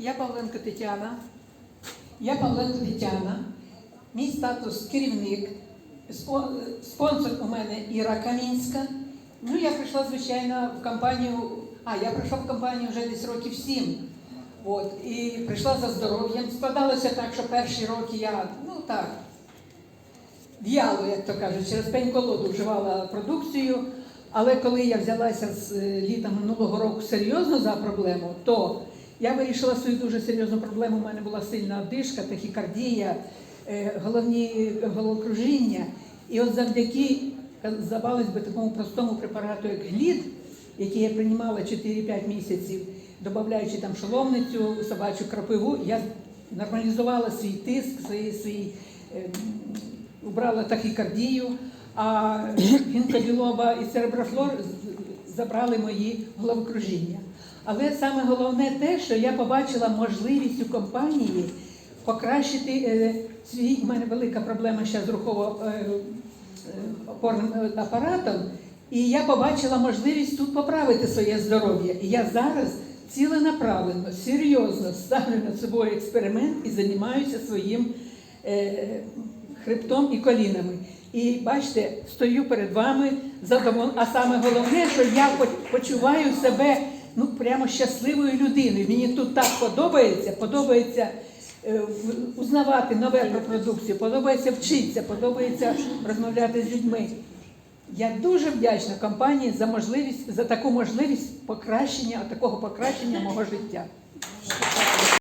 Я Павленко Тетяна. Я Павленко Тетяна. Мій статус керівник. Спонсор у мене Іра Камінська. Ну, я прийшла, звичайно, в компанію. А, я прийшла в компанію вже десь років сім. От, і прийшла за здоров'ям. Складалося так, що перші роки я, ну так, в'яло, як то кажуть, через пень колоду вживала продукцію. Але коли я взялася з е, літа минулого року серйозно за проблему, то я вирішила свою дуже серйозну проблему. У мене була сильна одишка, тахікардія, е, головні головокружіння. І от завдяки, здавалось би, такому простому препарату, як глід, який я приймала 4-5 місяців, додаючи там шоломницю, собачу крапиву, я нормалізувала свій тиск, свій, свій е, убрала тахікардію, а гінкоділоба і цереброфлор забрали мої головокружіння. Але саме головне те, що я побачила можливість у компанії покращити е, свій. У мене велика проблема ще з рухово-опорним е, апаратом. І я побачила можливість тут поправити своє здоров'я. І я зараз ціленаправленно, серйозно ставлю над собою експеримент і займаюся своїм е, хребтом і колінами. І бачите, стою перед вами задоволена. А саме головне, що я по- почуваю себе ну прямо щасливою людиною. Мені тут так подобається, подобається е, узнавати нове про продукцію, подобається вчитися, подобається розмовляти з людьми. Я дуже вдячна компанії за можливість за таку можливість покращення, такого покращення мого життя.